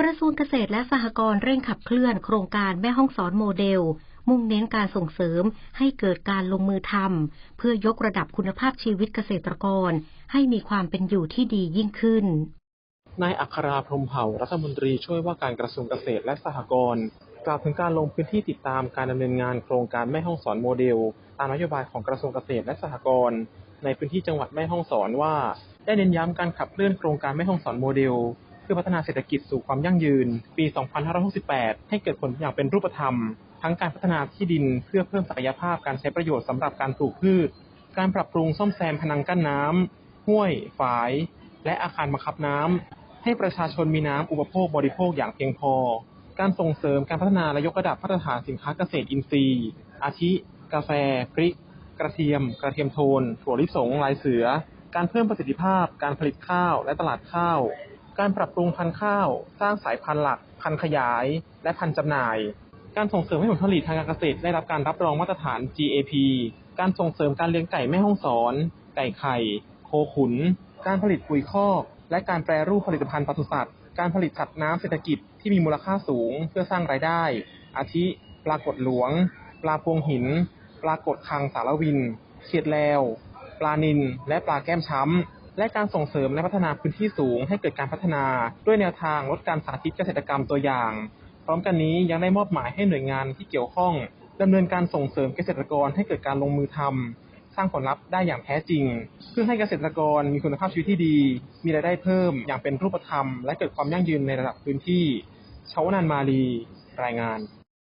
กระทรวงเกษตรและสหกรณ์เร่งขับเคลื่อนโครงการแม่ห้องสอนโมเดล มุ่งเน้นการส่งเสริมให้เกิดการลงมือทำเพื่อยกระดับคุณภาพชีวิตเกษตรกร ให้มีความเป็นอยู่ที่ดียิ่งขึ้น นายอัคราพรมเผ่ารัฐมนตรีช่วยว่าการกระทรวงเกษตรและสหกรณ์กล่าวถึงการลงพื้นที่ติดตามการดำเนินงานโครงการแม่ห้องสอนโมเดล ตามนโยบายของกระทรวงเกษตรและสหกรณ์ในพื้นที่จังหวัดแม่ห้องสอนว่า ได้เน้นย้ำการขับเคลื่อนโครงการแม่ห้องสอนโมเดล พื่อพัฒนาเศรษฐกิจสู่ความยั่งยืน ปี 2568 ให้เกิดผลอย่างเป็นรูปธรรม ทั้งการพัฒนาที่ดินเพื่อเพิ่มศักยภาพการใช้ประโยชน์สำหรับการปลูกพืช การปรับปรุงซ่อมแซมพนังกั้นน้ำห้วย ฝาย และอาคารบังคับน้ำให้ประชาชนมีน้ำอุปโภคบริโภคอย่างเพียงพอ การส่งเสริมการพัฒนาและยกระดับมาตรฐานสินค้าเกษตรอินทรีย์ อาทิ กาแฟ พริก กระเทียม กระเทียมโทน ถั่วลิสง ลายเสือ การเพิ่มประสิทธิภาพ การผลิตข้าว และตลาดข้าว การปรับปรุงพันธุ์ข้าว สร้างสายพันธุ์หลัก พันธุ์ขยาย และพันธุ์จำหน่าย การส่งเสริมให้ผลผลิตทางการเกษตรได้รับการรับรองมาตรฐาน GAP การส่งเสริมการเลี้ยงไก่แม่ห้องสอน ไก่ไข่ โคขุน การผลิตปุ๋ยคอก และการแปรรูปผลิตภัณฑ์ปศุสัตว์ การผลิตสัตว์น้ำเศรษฐกิจที่มีมูลค่าสูงเพื่อสร้างรายได้ อาทิ ปลากดหลวง ปลาพวงหิน ปลากดคังสารวิน เขียดแลว ปลานิลและปลาแก้มช้ำ และการส่งเสริมและพัฒนาพื้นที่สูงให้เกิดการพัฒนา ด้วยแนวทางลดการสาธิตเกษตรกรรมตัวอย่าง พร้อมกันนี้ยังได้มอบหมายให้หน่วยงานที่เกี่ยวข้องดำเนินการส่งเสริมเกษตรกรให้เกิดการลงมือทำสร้างผลลัพธ์ได้อย่างแท้จริง เพื่อให้เกษตรกรมีคุณภาพชีวิตที่ดี มีรายได้เพิ่มอย่างเป็นรูปธรรม และเกิดความยั่งยืนในระดับพื้นที่ชาวนันมาลีรายงาน